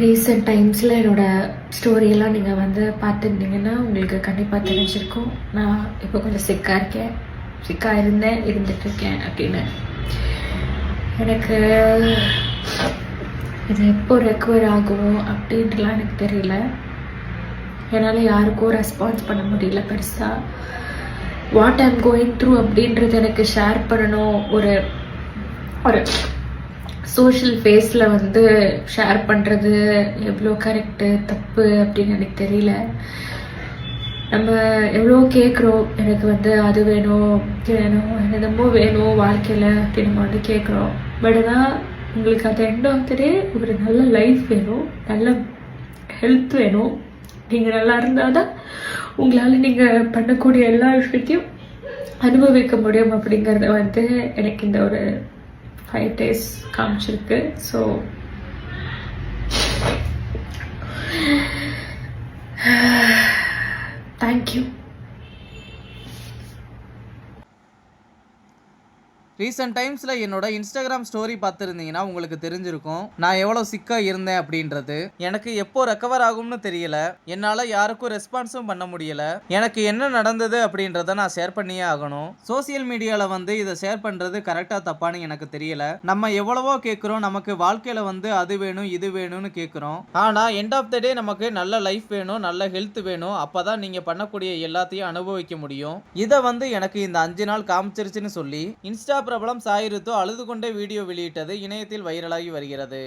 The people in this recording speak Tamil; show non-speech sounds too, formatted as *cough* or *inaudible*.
ரீசெண்ட் டைம்ஸில் என்னோடய ஸ்டோரியெல்லாம் நீங்கள் வந்து பார்த்துருந்தீங்கன்னா உங்களுக்கு கண்டிப்பாக தெரிஞ்சிருக்கும். நான் இப்போ கொஞ்சம் சிக்காக இருக்கேன். சிக்காக இருந்தேன் இருந்துகிட்ருக்கேன் அப்படின்னு. எனக்கு இது எப்போ ரெக்கவர் ஆகும் அப்படின்ட்டுலாம் எனக்கு தெரியல. என்னால் யாருக்கும் ரெஸ்பான்ஸ் பண்ண முடியல பெருசாக வாட் ஐம் கோயிங் த்ரூ அப்படின்றது எனக்கு ஷேர் பண்ணணும். ஒரு ஒரு சோஷியல் ஃபேஸில் வந்து ஷேர் பண்ணுறது எவ்வளோ கரெக்டு தப்பு அப்படின்னு எனக்கு தெரியல. நம்ம எவ்வளோ கேட்குறோம் எனக்கு வந்து அது வேணும் இது வேணும் என்னென்னமோ வேணும் வாழ்க்கையில் அப்படின்னு நம்ம வந்து கேட்குறோம் பட் ஆனால் உங்களுக்கு அந்த எண்ட் ஆஃப் த டே ஒரு நல்ல லைஃப் வேணும் நல்ல ஹெல்த் வேணும். நீங்கள் நல்லா இருந்தால் தான் உங்களால் நீங்கள் பண்ணக்கூடிய எல்லா விஷயத்தையும் அனுபவிக்க முடியும் அப்படிங்கிறத வந்து எனக்கு இந்த ஒரு ஃபைவ் டேஸ் காமிச்சிருக்கு. ஸோ தேங்க்யூ *sighs* ரீசெண்ட் டைம்ஸில் என்னோட இன்ஸ்டாகிராம் ஸ்டோரி பார்த்துருந்தீங்கன்னா உங்களுக்கு தெரிஞ்சிருக்கும். நான் எவ்வளோ சிக்காக இருந்தேன் அப்படின்றது. எனக்கு எப்போ ரெக்கவர் ஆகும்னு தெரியல. என்னால் யாருக்கும் ரெஸ்பான்ஸும் பண்ண முடியல. எனக்கு என்ன நடந்தது அப்படின்றத நான் ஷேர் பண்ணியே ஆகணும். சோசியல் மீடியாவில் வந்து இதை ஷேர் பண்ணுறது கரெக்டாக தப்பான்னு எனக்கு தெரியல. நம்ம எவ்வளவோ கேட்குறோம் நமக்கு வாழ்க்கையில் வந்து அது வேணும் இது வேணும்னு கேட்குறோம் ஆனால் எண்ட் ஆஃப் த டே நமக்கு நல்ல லைஃப் வேணும் நல்ல ஹெல்த் வேணும். அப்போ தான் நீங்கள் பண்ணக்கூடிய எல்லாத்தையும் அனுபவிக்க முடியும். இதை வந்து எனக்கு இந்த அஞ்சு நாள் காமிச்சிருச்சுன்னு சொல்லி இன்ஸ்டா பிரபலம் சாயிருத்தோ அழுது கொண்டே வீடியோ வெளியிட்டது இணையத்தில் வைரலாகி வருகிறது.